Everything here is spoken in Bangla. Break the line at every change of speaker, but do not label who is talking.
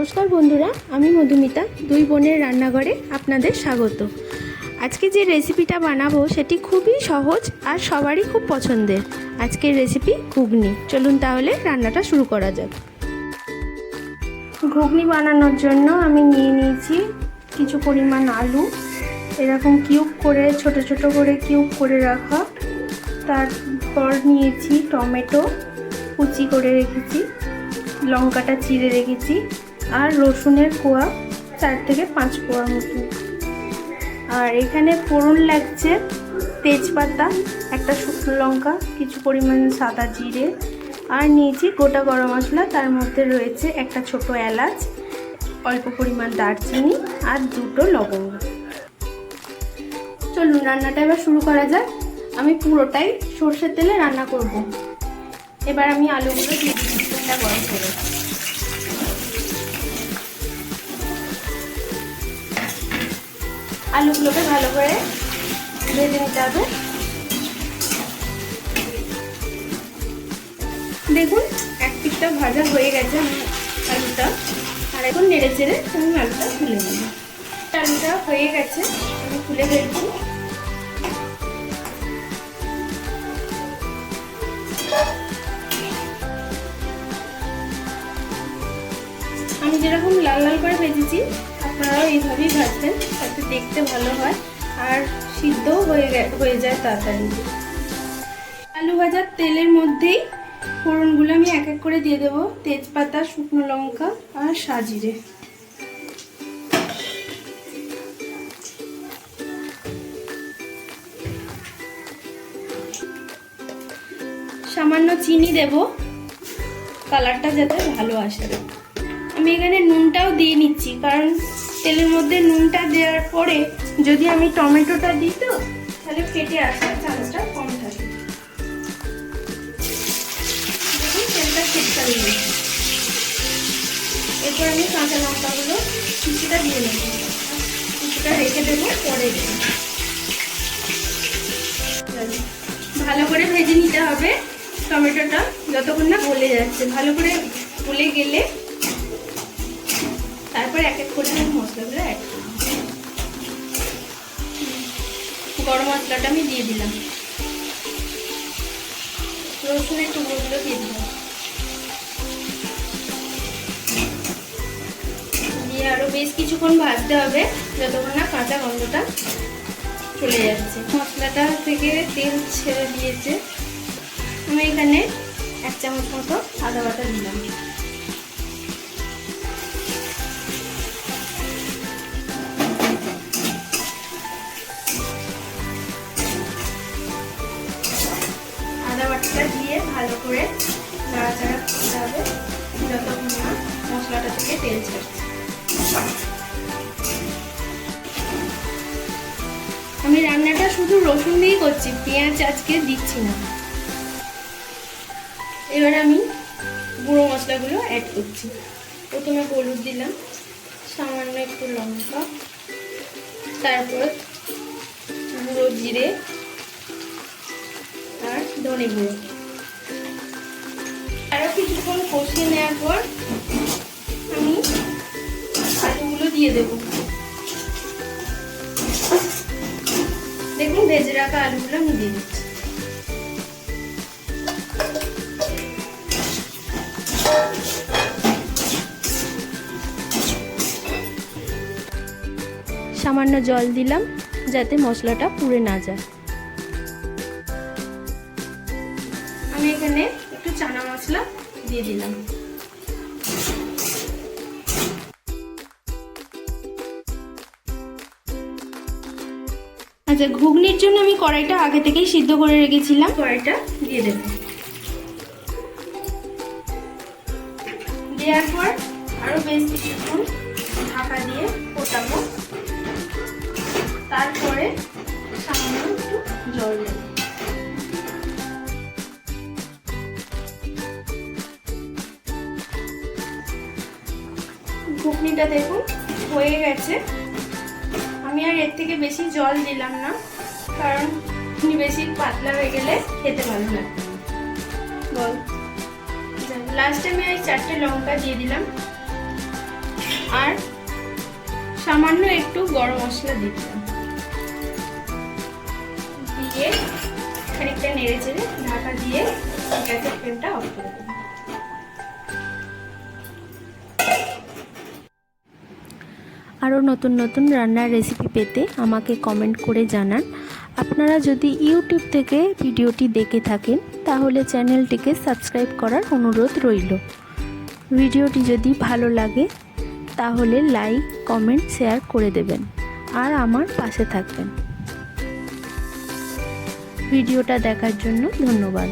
নমস্কার বন্ধুরা, আমি মধুমিতা, দুই বোনের রান্নাঘরে আপনাদের স্বাগত। আজকে যে রেসিপিটা বানাবো সেটি খুবই সহজ আর সবারই খুব পছন্দের। আজকের রেসিপি ঘুগনি। চলুন তাহলে রান্নাটা শুরু করা যাক। ঘুগনি বানানোর জন্য আমি নিয়ে নিয়েছি কিছু পরিমাণ আলু। এরকম কিউব করে, ছোট ছোট করে কিউব করে রাখা। তারপর নিয়েছি টমেটো। কুচি করে রেখেছি। লঙ্কাটা চিড়ে রেখেছি। আর রসুনের কোয়া চার থেকে পাঁচ কোয়া মতো। আর এখানে ফোড়ন লাগছে তেজপাতা, একটা শুকনো লঙ্কা, কিছু পরিমাণ সাদা জিরে, আর নিয়েছি গোটা গরম মশলা। তার মধ্যে রয়েছে একটা ছোট এলাচ, অল্প পরিমাণ দারচিনি আর দুটো লবঙ্গ। চলুন, রান্নাটা এবার শুরু করা যাক। আমি পুরোটাই সর্ষের তেলে রান্না করব। এবার আমি আলুগুলো দিয়ে গরম করে। আলুগুলোকে ভালো করে ভেজে নিতে হবে। দেখুন, এক পিঠটা ভাজা হয়ে গেছে আমার আলুটা। আর এখন নেড়ে চেড়ে আমি আলুটা তুলে নেব। আলুটা হয়ে গেছে, আমি তুলে ফেলছি। আমি যেরকম লাল লাল করে ভেজেছি আপনারাও এইভাবেই ভাজবেন, তাতে দেখতে ভালো হয়। আর সিদ্ধও হয়ে হয়ে যায় তাড়াতাড়ি। আলু ভাজার তেলের মধ্যেই ফোড়নগুলো আমি এক এক করে দিয়ে দেবো। তেজপাতা, শুকনো লঙ্কা আর সাজিরে। সামান্য চিনি দেব। কালারটা যাতে ভালো আসে। আমি এখানে নুনটাও দিয়ে নিচ্ছি, কারণ তেলের মধ্যে নুনটা দেওয়ার পরে যদি আমি টমেটোটা দিই তো, তাহলে ফেটে আসার চান্সটা কম থাকে। তেলটা ফেটটা দিয়ে এরপর আমি কাঁচা লঙ্কাগুলো কিছুটা দিয়ে নেব কিছুটা রেখে দেবো, পরে ভালো করে ভেজে নিতে হবে টমেটোটা, যতক্ষণ না গলে যাচ্ছে। ভালো করে গলে গেলে তারপর এক এক করে আমি মশলাগুলো অ্যাড গরম মশলাটা আমি দিয়ে দিলাম। রসুনের টুকরোগুলো দিয়ে দিলাম। দিয়ে আরও বেশ কিছুক্ষণ ভাজতে হবে, যতক্ষণ না কাঁচা গন্ধটা চলে যাচ্ছে। মশলাটা থেকে তেল ছেড়ে দিয়েছে। আমি এখানে এক চামচ মতো আদা বাটা দিলাম। আদা দিয়ে ভালো করে নাড়াচাড়া করতে হবে। যতক্ষণ না মশলাটা থেকে তেল ছাড়ছে আমি রান্নাটা শুধু রসুন দিয়েই করছি, পেঁয়াজ আজকে দিচ্ছি না। এবার আমি গুঁড়ো মশলাগুলো অ্যাড করছি। প্রথমে হলুদ দিলাম, সামান্য একটু লঙ্কা, তারপর গুঁড়ো জিরে ধনে গুঁড়ো আরও কিছুক্ষণ কষিয়ে নেওয়ার পর আমি আলুগুলো দিয়ে দেবো। দেখুন, ভেজে রাখা আলুগুলো আমি দিয়ে দিচ্ছি। সামান্য জল দিলাম যাতে মশলাটা পুড়ে না যায়। আমি এখানে একটু চানা মশলা দিয়ে দিলাম। আচ্ছা ঘুগনির জন্য আমি কড়াইটা আগে থেকেই সিদ্ধ করে রেখেছিলাম। কড়াইটা দিয়ে দেব। দেওয়ার পর আরও বেশ কিছুক্ষণ ঢাকা দিয়ে ফোটাবো। তারপরে সামান্য একটু জল দেব। ঘুগনিটা দেখুন, হয়ে গেছে। আমি আর এর থেকে বেশি জল দিলাম না, কারণ বেশি পাতলা হয়ে গেলে খেতে ভালো লাগবে বল। লাস্টে আমি এই চারটে লঙ্কা দিয়ে দিলাম। আর সামান্য একটু গরম মশলা দিলাম। দিয়ে খানিকটা নেড়ে চেড়ে ঢাকা দিয়ে গ্যাসের ফ্লেমটা অফ করে দেবো
আরও নতুন নতুন রান্নার রেসিপি পেতে আমাকে কমেন্ট করে জানান। আপনারা যদি ইউটিউব থেকে ভিডিওটি দেখে থাকেন, তাহলে চ্যানেলটিকে সাবস্ক্রাইব করার অনুরোধ রইল। ভিডিওটি যদি ভালো লাগে, তাহলে লাইক কমেন্ট শেয়ার করে দেবেন আর আমার পাশে থাকবেন। ভিডিওটা দেখার জন্য ধন্যবাদ।